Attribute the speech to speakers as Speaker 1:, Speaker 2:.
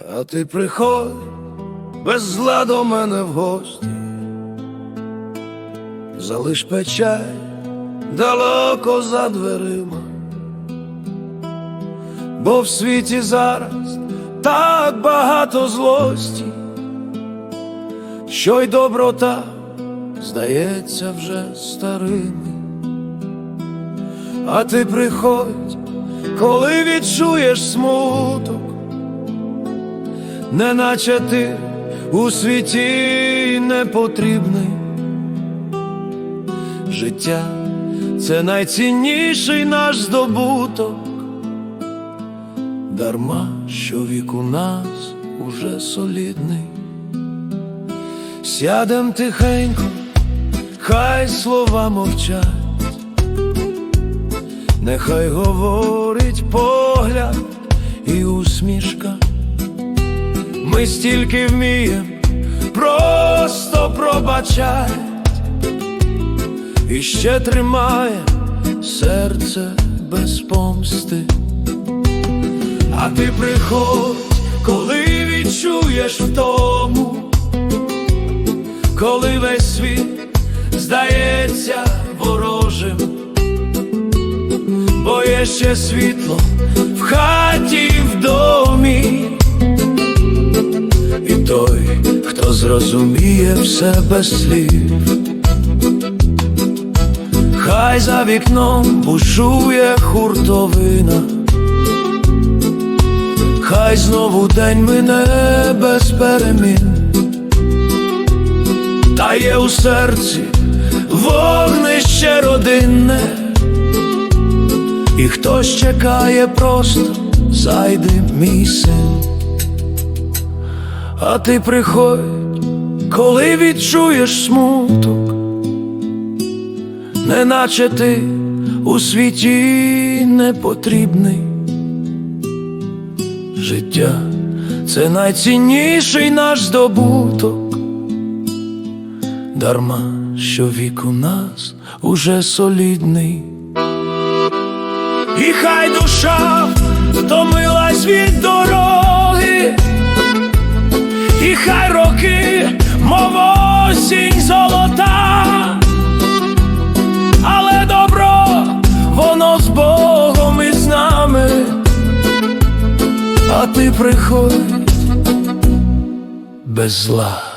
Speaker 1: А ти приходь без зла до мене в гості, залиш печаль далеко за дверима, бо в світі зараз так багато злості, що й доброта здається вже старими. А ти приходь, коли відчуєш смуток неначе ти у світі непотрібний. Життя це найцінніший наш здобуток, дарма, що вік у нас уже солідний. Сядем тихенько, хай слова мовчать, нехай говорить погляд і усмішка. Ми стільки вмієм просто пробачать і ще тримає серце без помсти. А ти приходь, коли відчуєш втому, коли весь світ здається ворожим, бо є ще світло в хаті в домі. Той, хто зрозуміє все без слів, хай за вікном бушує хуртовина, хай знову день мине без перемін, та є у серці вогнище родинне, і хтось чекає просто зайди мій син. А ти приходь, коли відчуєш смуток, неначе ти у світі непотрібний. Життя це найцінніший наш здобуток, дарма, що вік у нас уже солідний. І хай душа втомилась від дороги. Хай роки, мов осінь золота, але добро, воно з Богом і з нами, а ти приходь без зла.